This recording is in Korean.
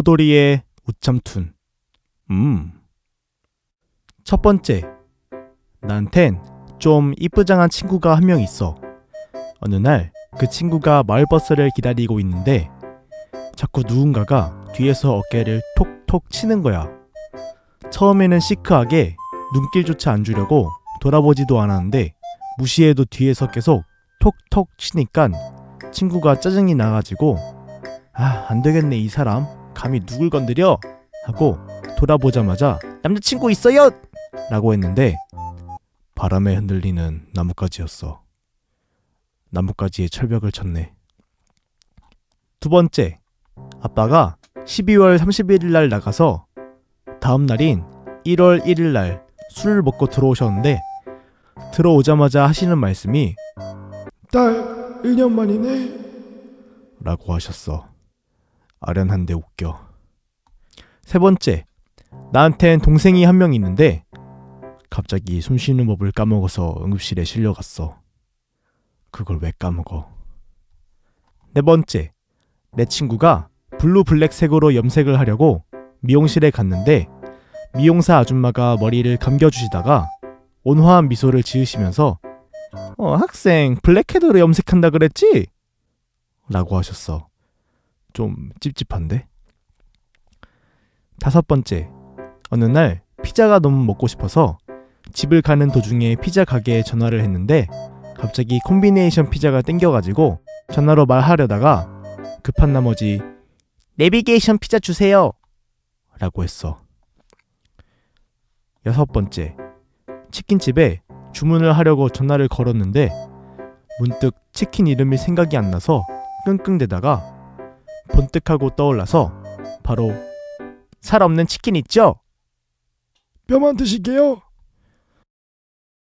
호돌이의 우참툰. 음. 첫 번째. 나한텐 좀 이쁘장한 친구가 한 명 있어. 어느 날 그 친구가 마을버스를 기다리고 있는데 자꾸 누군가가 뒤에서 어깨를 톡톡 치는 거야. 처음에는 시크하게 눈길조차 안 주려고 돌아보지도 않았는데 무시해도 뒤에서 계속 톡톡 치니깐 친구가 짜증이 나가지고 아, 안 되겠네, 이 사람. 감히 누굴 건드려? 하고 돌아보자마자 남자친구 있어요! 라고 했는데 바람에 흔들리는 나뭇가지였어. 나뭇가지에 철벽을 쳤네. 두 번째, 아빠가 12월 31일 날 나가서 다음 날인 1월 1일 날 술을 먹고 들어오셨는데 들어오자마자 하시는 말씀이 딸 1년 만이네. 라고 하셨어. 아련한데 웃겨. 세 번째, 나한텐 동생이 한 명 있는데 갑자기 숨 쉬는 법을 까먹어서 응급실에 실려갔어. 그걸 왜 까먹어? 네 번째, 내 친구가 블루 블랙색으로 염색을 하려고 미용실에 갔는데 미용사 아줌마가 머리를 감겨주시다가 온화한 미소를 지으시면서 어, 학생 블랙헤드로 염색한다 그랬지? 라고 하셨어. 좀 찝찝한데? 다섯 번째, 어느 날 피자가 너무 먹고 싶어서 집을 가는 도중에 피자 가게에 전화를 했는데 갑자기 콤비네이션 피자가 땡겨가지고 전화로 말하려다가 급한 나머지 내비게이션 피자 주세요 라고 했어. 여섯 번째, 치킨집에 주문을 하려고 전화를 걸었는데 문득 치킨 이름이 생각이 안 나서 끙끙대다가 번뜩하고 떠올라서 바로 살 없는 치킨 있죠? 뼈만 드실게요.